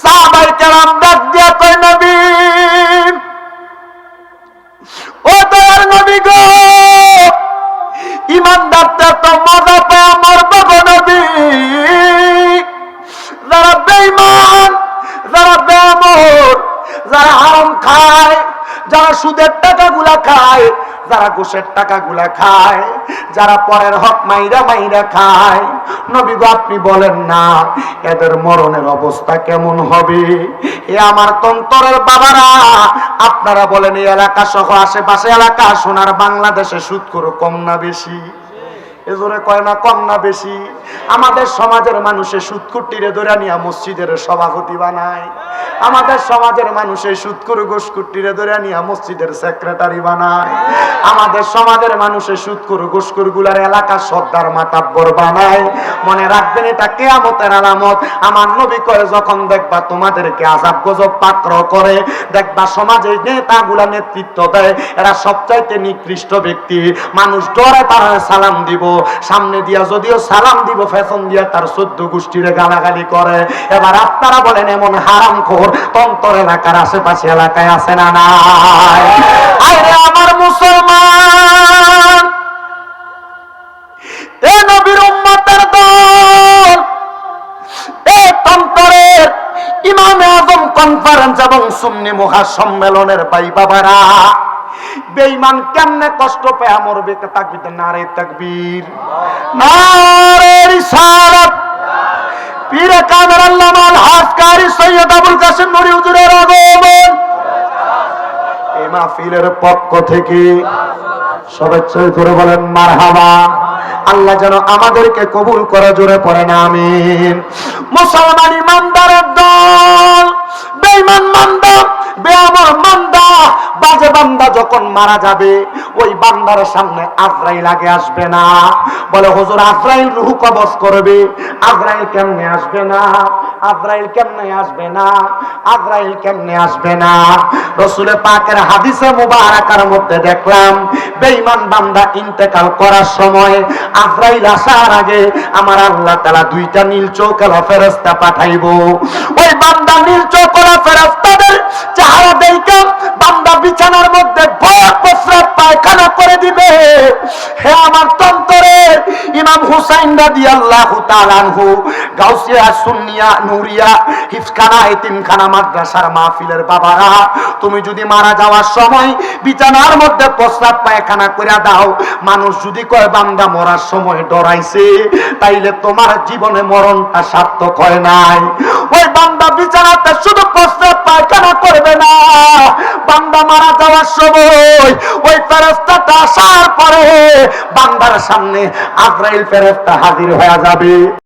সাহাবাই কেরাম ডাক দিয়া কয়, নবী, ও দয়ার নবী গো ইমানদারটা তো মজা পায় মরব গো নবী। যারা বেঈমান, যারা বেআমর, যারা হারাম খায়, যারা সুদের যারা ঘুষের টাকাগুলা খায়, যারা পরের হক মাইরা মাইরা খায়। নবী গো, আপনি বলেন না, এদের মরণের অবস্থা কেমন হবে? এ আমার তন্তরের বাবারা, আপনারা বলেন, এই এলাকা সহ আশেপাশে এলাকা, সোনার বাংলাদেশে সুদ করো কম না বেশি? এজোরে কয় না, কম না বেশি। আমাদের সমাজের মানুষের সুৎকুটিরে ধরে নিয়ে মসজিদের সভাপতি বানায়। আমাদের সমাজের মানুষের সুৎকুর গোসকুটিরে ধরে নিয়ে মসজিদের সেক্রেটারি বানায়। আমাদের সমাজের মানুষের সুৎকুর গোসকুরগুলার এলাকার সর্দার মাতাব্বর বানায়। মনে রাখবেন, এটা কেয়ামতের আলামত। আমার নবী করে যখন দেখবা তোমাদেরকে আজাব গজব পাত্র করে, দেখবা সমাজের নেতাগুলা নেতৃত্ব দেয়। এরা সবচাইতে নিকৃষ্ট ব্যক্তি। মানুষ ডরে তারা সালাম দিব। সামনে দিয়া যদিও সালাম দিব, ফ্যাশন দিয়া তার চোদ্দ গোষ্ঠীরে গালাগালি করে। এবার আপনারা বলেন, এমন হারাম খোর তন্তর এলাকার আশেপাশে এলাকায় আছে না নাই? আমার মুসলমান! এ নবীর উম্মতের দল, এ তন্তরের ইমামে আজম কনফারেন্স এবং সুন্নি মহাসম্মেলনের ভাই বাবারা বেঈমান কেমনে কষ্ট পেয়ে মরবে তাকবির নারে তাকবীর? নারে রিসালাত পীরে কামের আল্লামাল হাসকারী সৈয়দ আবুল কাসিম নুরি হুজুরের আগমন। এই মাহফিলের পক্ষ থেকে শুভেচ্ছা করে বলেন, মারহাবা। আল্লাহ যেন আমাদেরকে কবুল করে জোরে পড়েন আমিন। মুসলমান ইমানদারের যখন মারা যাবে, ওই বান্দার সামনে আজরাইল আগে আসবে না। বলে, হুজুর, আজরাইল রুহু কবজ করবে। আজরাইল কেমনে আসবে না? আজরাইল কেমনে আসবে না? আজরাইল কেমনে আসবে না? রসুলের পাকের হাদিসে মুবারাকার মধ্যে দেখলাম, বেঈমান বান্দা ইন্তেকাল করার সময় আজরাইল আসার আগে আমার আল্লাহ তাআলা দুইটা নীল চৌকালা ফেরেশতা পাঠাইবো। ওই বান্দা নীল চৌকালা ফেরেশতাদের চেহারা দেখে বান্দা বিছানার মধ্যে ভয় প্রস্রাব পায়খানা করে দিবে। হে আমার তন্তরের ইমাম হুসাইন রাদিয়াল্লাহু তাআলা আনহু, গাউসিয়া, সুন্নিয়া, নুরিয়া হিফখানা এতিমখানা মাদ্রাসার মাহফিলের বাবারা, তুমি যদি মারা যাওয়ার সময় বিছানার মধ্যে প্রস্রাব পায়খানা করে দাও, মানুষ যদি কয়, বান্দা মরার সময় ডরাইছে, তাইলে তোমার জীবনে মরণটা সার্থক হয় নাই। ওই বান্দা ওই ফেরেস্তাটা আসার পরে বান্দার সামনে আজরাইল ফেরেস্তা হাজির হয়ে যাবে।